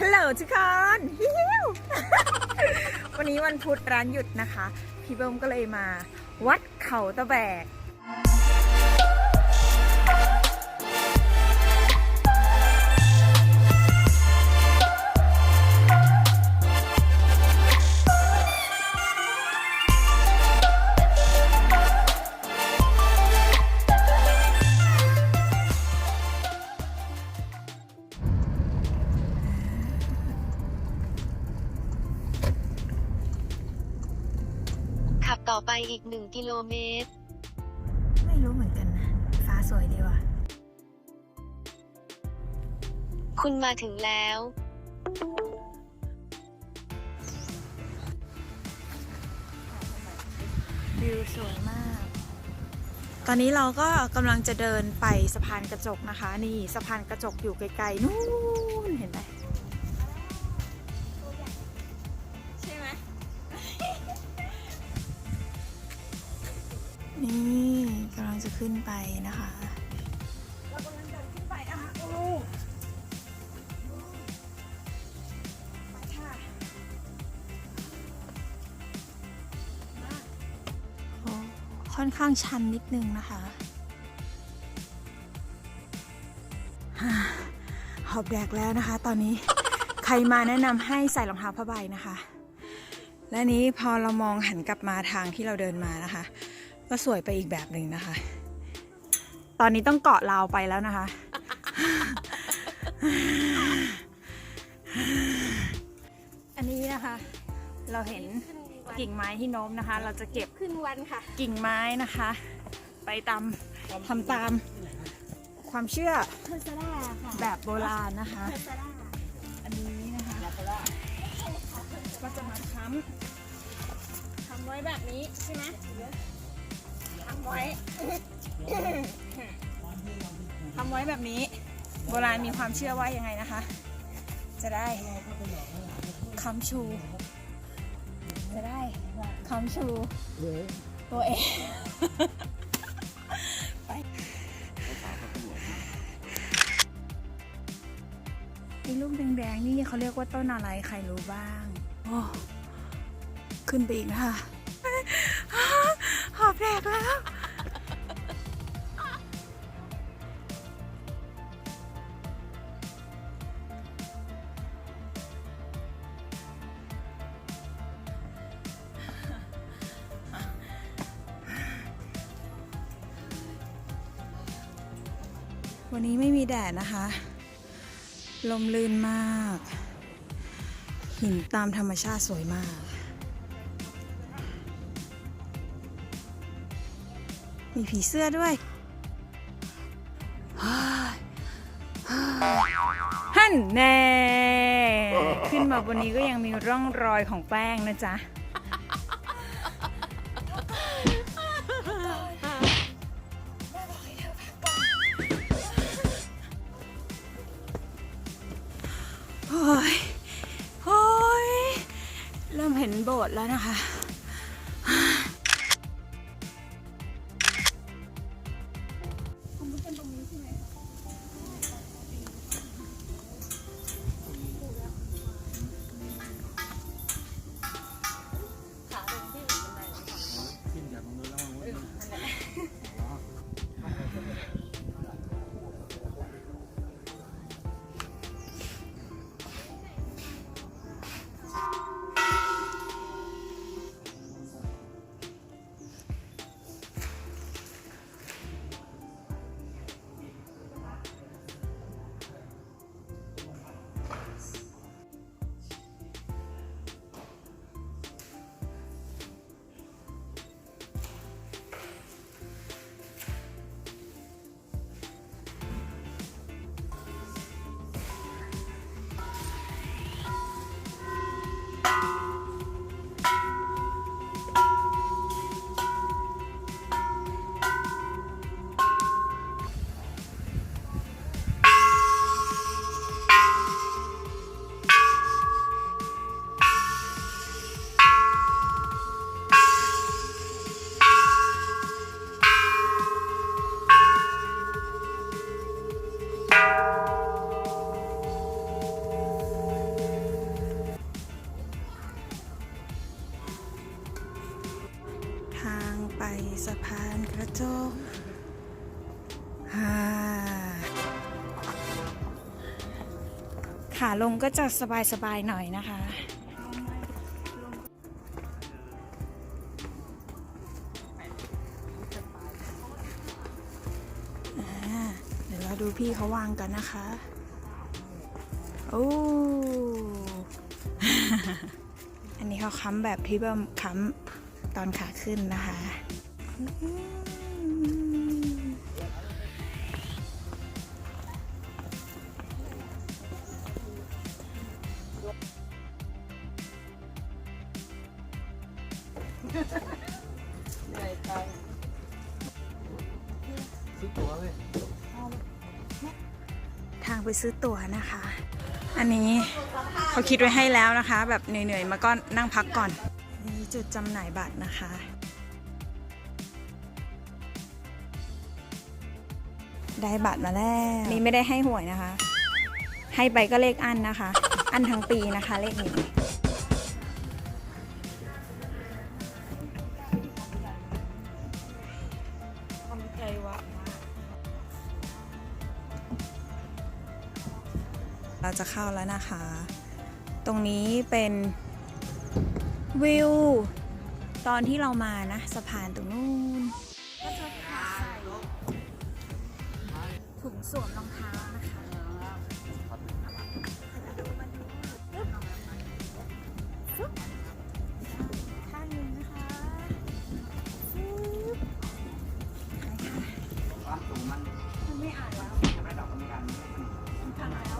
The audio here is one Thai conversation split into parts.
ฮัลโหลทุกคนฮิววันนี้วันพุธร้านหยุดนะคะ พี่เบิ้มก็เลยมา วัดเขาตะแบก ไปอีก1กิโลเมตร ไม่รู้เหมือนกันนะ ฟ้าสวยดีว่ะ คุณมาถึงแล้ว วิวสวยมาก ตอนนี้เราก็กำลังจะเดินไปสะพานกระจกนะคะ นี่สะพานกระจกอยู่ไกลๆนู่น ขึ้นไปนะคะเรากำลังเดินขึ้นไปอะโอ้ไปค่ะโอ้ค่อนข้างชันนิดนึงนะคะฮ่าหอบแดกแล้วนะคะ ตอนนี้ใครมาแนะนำให้ใส่รองเท้าผ้าใบนะคะ และนี้พอเรามองหันกลับมาทางที่เราเดินมานะคะ ก็สวยไปอีกแบบหนึ่งนะคะ ตอนนี้ต้องเกาะราวไปแล้วนะคะ อันนี้นะคะ เราเห็นกิ่งไม้ที่โน้มนะคะ เราจะเก็บขึ้นวันค่ะ กิ่งไม้นะคะ ไปตามทำตาม ความเชื่อเทอร์ซาร่าค่ะแบบโบราณนะคะเทอร์ซาร่าอันนี้นะคะก็จะมาค้ำทำไว้แบบนี้ใช่ไหมทำไว้ทำไว้แบบนี้ โบราณมีความเชื่อว่ายังไงนะคะ จะได้ค้ำชู จะได้ค้ำชูตัวเองไปไอ้ลูกแดงๆนี่เขาเรียกว่าต้นอะไรใครรู้บ้าง โอ้ ขึ้นไปอีกนะคะ แดกแล้ว วันนี้ไม่มีแดดนะคะ ลมลื่นมาก หินตามธรรมชาติสวยมาก มีผีเสื้อด้วยเฮ้ยเฮ้ยฮั่นแน่ขึ้นมาบนนี้ก็ยังมีร่องรอยของแป้งนะจ๊ะ โอ้ย โอ้ย เริ่มเห็นโบสถ์แล้วนะคะ สะพานกระจกขาลงก็จะสบายๆหน่อยนะคะเดี๋ยวเราดูพี่เขาวางกันนะคะ โอ้อันนี้เขาค้ำแบบที่เบิ่มค้ำตอนขาขึ้นนะคะ อืมทางไปซื้อตั๋วนะคะ อันนี้เขาคิดไว้ให้แล้วนะคะ แบบเหนื่อยๆ มาก็นั่งพักก่อน นี่จุดจำหน่ายบัตรนะคะ ได้บัตรมาแล้วนี่ไม่ได้ให้หวยนะคะ ให้ไปก็เลขอันนะคะ อันทั้งปีนะคะ เลขนี้เราจะเข้าแล้วนะคะ ตรงนี้เป็นวิว ตอนที่เรามานะ สะพานตรงนู้น ถุงสวมรองเท้านะคะฟึ๊บข้างหนึ่งนะคะฟึ๊บใช่ค่ะมันไม่อ่านแล้วทางแล้ว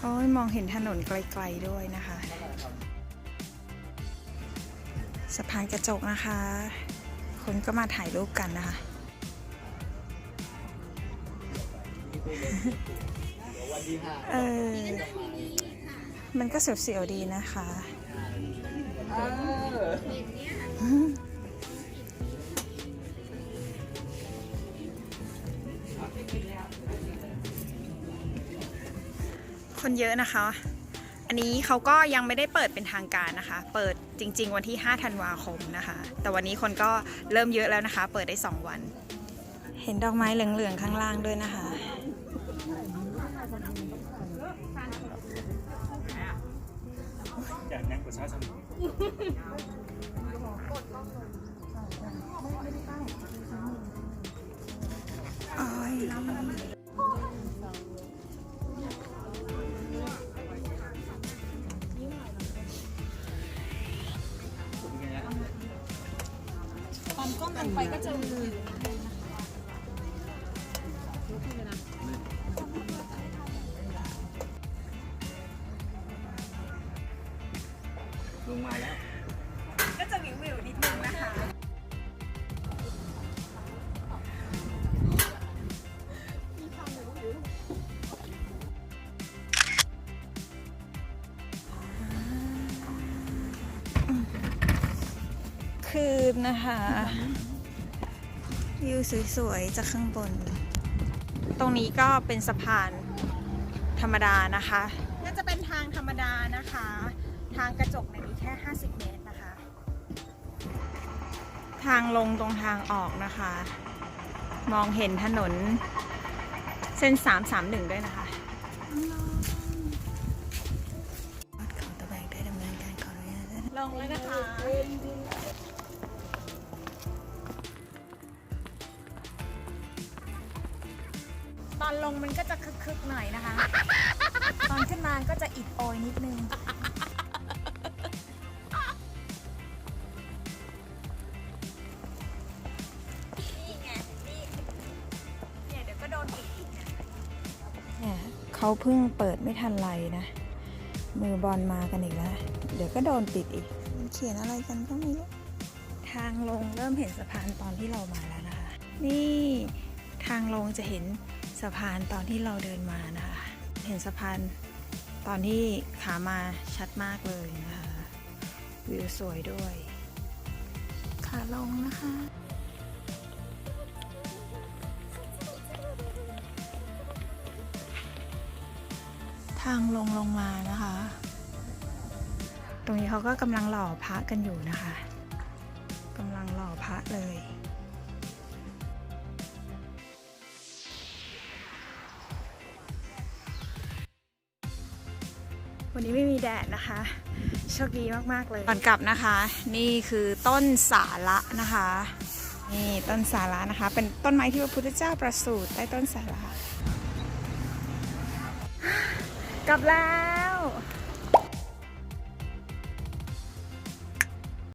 โอ้ยมองเห็นถนนไกลๆด้วยนะคะ สะพานกระจกนะคะ คนก็มาถ่ายรูปกันนะคะ เออ มันก็เสียวๆดีนะคะคนเยอะนะคะ อันนี้เขาก็ยังไม่ได้เปิดเป็นทางการนะคะ เปิด จริง ๆ วันที่ 5 ธันวาคมนะคะ แต่วันนี้คนก็เริ่มเยอะแล้วนะคะ เปิดได้ 2 วัน เห็นดอกไม้เหลือง ๆ ข้างล่างด้วยนะคะ อยากนั่งประชาชน งไปก็จะมือลงมาแล้ว ก็จะวิววิวนิดนึงนะคะ คืนนะคะ วิวสวยๆจากข้างบน ตรงนี้ก็เป็นสะพานธรรมดานะคะน่าจะเป็นทางธรรมดานะคะ ทางกระจกเนี่ยมีแค่ 50 เมตรนะคะ ทางลงตรงทางออกนะคะ มองเห็นถนนเส้น 331 ด้วยนะคะวัดเขาตะแบ ลงมันก็จะคึกๆหน่อยนะคะ ตอนขึ้นมาก็จะอิดโอยนิดนึง นี่ไง นี่ เนี่ยเดี๋ยวก็โดนปิดอีกเนี่ยเนี่ยเขาเพิ่งเปิดไม่ทันไรนะ มือบอลมากันอีกแล้ว เดี๋ยวก็โดนปิดอีกมันเขียนอะไรกันก็ไม่รู้ทางลงเริ่มเห็นสะพานตอนที่เรามาแล้วนะคะ นี่ทางลงจะเห็น สะพานตอนที่เราเดินมานะคะ เห็นสะพานตอนที่ขามาชัดมากเลยนะคะวิวสวยด้วย ขาลงนะคะทางลงลงมานะคะ ตรงนี้เขาก็กำลังหล่อพระกันอยู่นะคะกำลังหล่อพระเลย วันนี้ไม่มีแดดนะคะ โชคดีมากๆเลยก่อนกลับนะคะ นี่คือต้นสาระนะคะ นี่ต้นสาระนะคะ เป็นต้นไม้ที่พระพุทธเจ้าประสูติใต้ต้นสาระกลับแล้ว